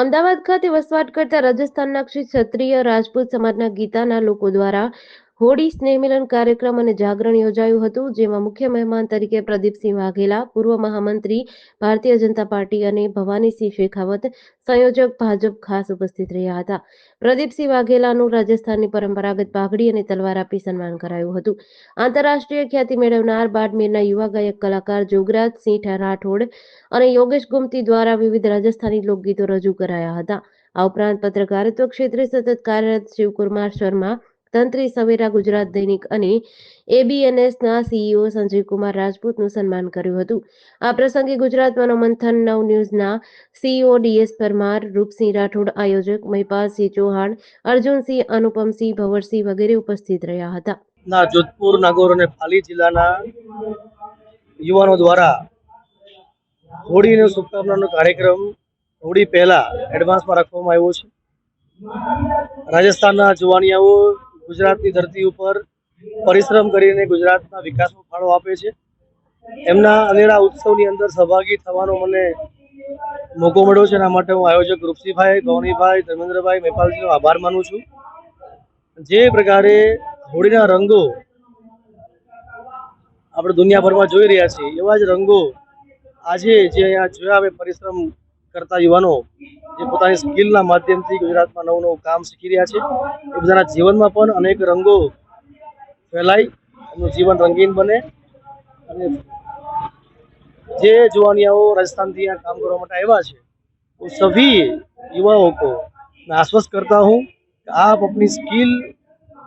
અમદાવાદ ખાતે વસવાટ કરતા રાજસ્થાનના ક્ષત્રિય રાજપૂત સમાજના ગીતાના લોકો દ્વારા હોળી સ્નેહમિલન કાર્યક્રમ અને જાગરણ યોજાયું હતું જેમાં મુખ્ય મહેમાન તરીકે પ્રદીપસિંહ વાઘેલા પૂર્વ મહામંત્રી ભારતીય જનતા પાર્ટી અને ભવાનીસિંહ શેખાવત સંયોજક ભાજપ ખાસ ઉપસ્થિત રહ્યા હતા પ્રદીપસિંહ વાઘેલાનું રાજસ્થાનની પરંપરાગત પાઘડી અને તલવાર આપી સન્માન કરાયું હતું આંતરરાષ્ટ્રીય ખ્યાતિ મેળવનાર બાડમેરના યુવા ગાયક કલાકાર જોગરાજ સિંહ રાઠોડ અને યોગેશ ગુમતી દ્વારા વિવિધ રાજસ્થાની લોકગીતો રજૂ કરાયા હતા આ ઉપરાંત પત્રકારત્વ ક્ષેત્રે સતત કાર્યરત શિવકુમાર શર્મા તંત્રી સવેરા ગુજરાત દૈનિક અને એબીએનએસના સીઈઓ e સંજીવકુમાર રાજપૂતનું સન્માન કર્યું હતું આ પ્રસંગે ગુજરાત મનોમંથન નવ ન્યૂઝના CEO e DS Parmar Rupsinh Rathod આયોજક મહિપાલસિંહ ચૌહાણ અર્જુનસિંહ અનુપમસિંહ ભવરસિંહ વગેરે ઉપસ્થિત રહ્યા હતા ના જોધપુર નાગોર અને પાલી જિલ્લાના યુવાનો દ્વારા હોળીનો શુભકામનાનો કાર્યક્રમ હોળી પહેલા એડવાન્સમાં રાખવામાં આવ્યો છે રાજસ્થાનના જુવાનિયાઓ ગુજરાતની ધરતી ઉપર પરિશ્રમ કરીને ગુજરાતના વિકાસનો ફાળો આપે છે એમના અનેરા ઉત્સવની અંદર સહભાગી થવાનો મને મોકો મળ્યો છે એના માટે હું આયોજક રૂપસિંહભાઈ ગૌરીભાઈ ધર્મેન્દ્રભાઈ મેપાલજીનો આભાર માનું છું જે પ્રકારે હોળીના રંગો આપણે દુનિયાભરમાં જોઈ રહ્યા છીએ એવા જ રંગો આજે જે અહીંયા જોયા અમે પરિશ્રમ करता युवाओं ये પોતાની સ્કિલના માધ્યમથી ગુજરાતમાં નવ નવ કામ શીખી રહ્યા છે એમના જીવનમાં પણ અનેક રંગો ફેલાઈ તેમનું જીવન રંગીન બને અને જે જુوانિયાઓ રાજસ્થાન થી આ કામ કરવા માટે આવ્યા છે ਉਹ સભી યુવાઓ કો ના આશ્વાસન કરતો હું કે આપ apni skill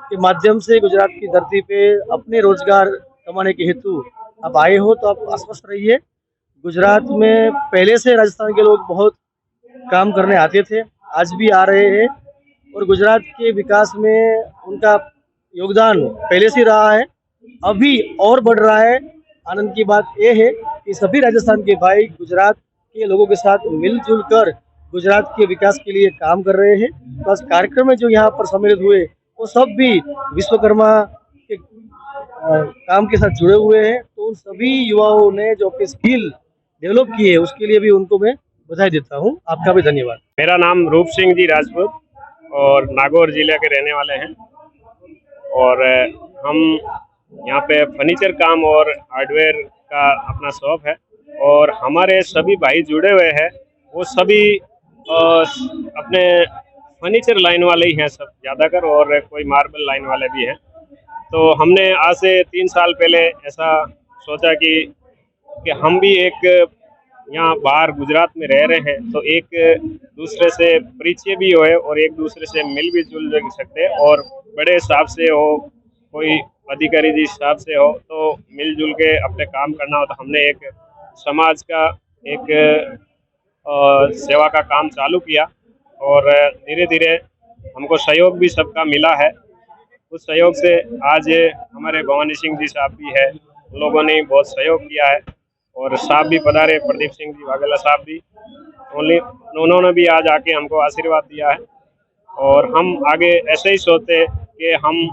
के माध्यम से गुजरात की धरती पे अपने रोजगार कमाने के हेतु आप आए हो तो आप आशवस रहिए गुजरात में पहले से राजस्थान के लोग बहुत काम करने आते थे आज भी आ रहे हैं और गुजरात के विकास में उनका योगदान पहले से रहा है अभी और बढ़ रहा है आनंद की बात यह है कि सभी राजस्थान के भाई गुजरात के लोगों के साथ मिलजुल कर गुजरात के विकास के लिए काम कर रहे हैं बस कार्यक्रम में जो यहाँ पर सम्मिलित हुए वो सब भी विश्वकर्मा के काम के साथ जुड़े हुए हैं तो उन सभी युवाओं ने जो अपने स्किल डेवलप किए उसके लिए भी उनको मैं बधाई देता हूँ आपका भी धन्यवाद मेरा नाम रूप सिंह जी राजपूत और नागौर जिले के रहने वाले हैं और हम यहाँ पे फर्नीचर काम और हार्डवेयर का अपना शॉप है और हमारे सभी भाई जुड़े हुए हैं वो सभी अपने फर्नीचर लाइन वाले ही हैं सब ज़्यादातर और कोई मार्बल लाइन वाले भी हैं तो हमने आज से तीन साल पहले ऐसा सोचा कि कि हम भी एक यहाँ बाहर गुजरात में रह रहे हैं तो एक दूसरे से परिचय भी होए और एक दूसरे से मिल भी जुल सकते और बड़े हिसाब से हो कोई अधिकारी जी हिसाब से हो तो मिलजुल के अपने काम करना हो तो हमने एक समाज का एक सेवा का काम चालू किया और धीरे धीरे हमको सहयोग भी सबका मिला है उस सहयोग से आज हमारे भवानी सिंह जी साहब भी है लोगों ने बहुत सहयोग किया है और साहब भी पधारे प्रदीप सिंह जी वाघेला साहब भी ओनली उन्होंने भी आज आके हमको आशीर्वाद दिया है और हम आगे ऐसे ही सोचते कि हम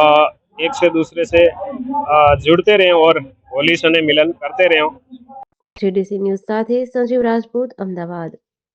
आ, एक से दूसरे से आ, जुड़ते रहें और होली सने मिलन करते रहें જીડીસી ન્યૂઝ સાથે संजीव राजपूत अहमदाबाद